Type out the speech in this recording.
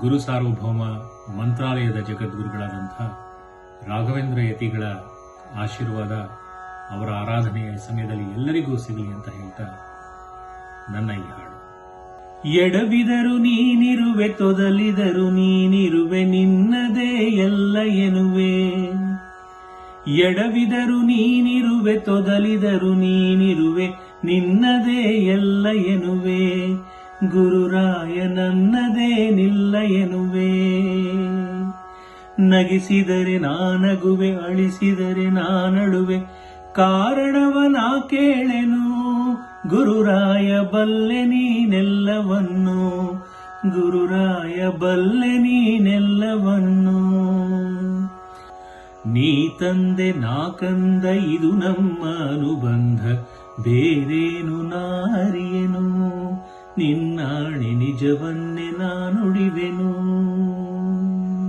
ಗುರು ಸಾರ್ವಭೌಮ ಮಂತ್ರಾಲಯದ ಜಗದ್ಗುರುಗಳಾದಂಥ ರಾಘವೇಂದ್ರ ಯತಿಗಳ ಆಶೀರ್ವಾದ ಅವರ ಆರಾಧನೆಯ ಸಮಯದಲ್ಲಿ ಎಲ್ಲರಿಗೂ ಸಿಗಲಿ ಅಂತ ಹೇಳ್ತಾ ನನ್ನ ಈ ಹಾಡು. ಎಡವಿದರು ನೀನಿರುವೆ, ತೊದಲಿದರು ನೀನಿರುವೆ, ನಿನ್ನದೇ ಎಲ್ಲ ಎನ್ನುವೆ. ಎಡವಿದರು ನೀನಿರುವೆ, ತೊದಲಿದರು ನೀನಿರುವೆ, ನಿನ್ನದೇ ಎಲ್ಲ ಎನ್ನುವೆ. ಗುರುರಾಯ ನನ್ನದೇನಿಲ್ಲ ಎನ್ನುವೆ ನಗಿಸಿದರೆ ನಾನಗುವೆ, ಅಳಿಸಿದರೆ ನಾನಳುವೆ. ನಾ ಕೇಳೆನು, ಗುರುರಾಯ ಬಲ್ಲೆ ನೀನೆಲ್ಲವನ್ನು. ಗುರುರಾಯ ಬಲ್ಲೆ ನೀನೆಲ್ಲವನ್ನು. ನೀ ತಂದೆ, ನಾ ಕಂದ, ಇದು ನಮ್ಮ ಅನುಬಂಧ. ಬೇರೇನು ನಾರಿಯನು ನಿನ್ನಾಣೆ ನಿಜವನ್ನೇ ನಾನುಡಿವೆನು.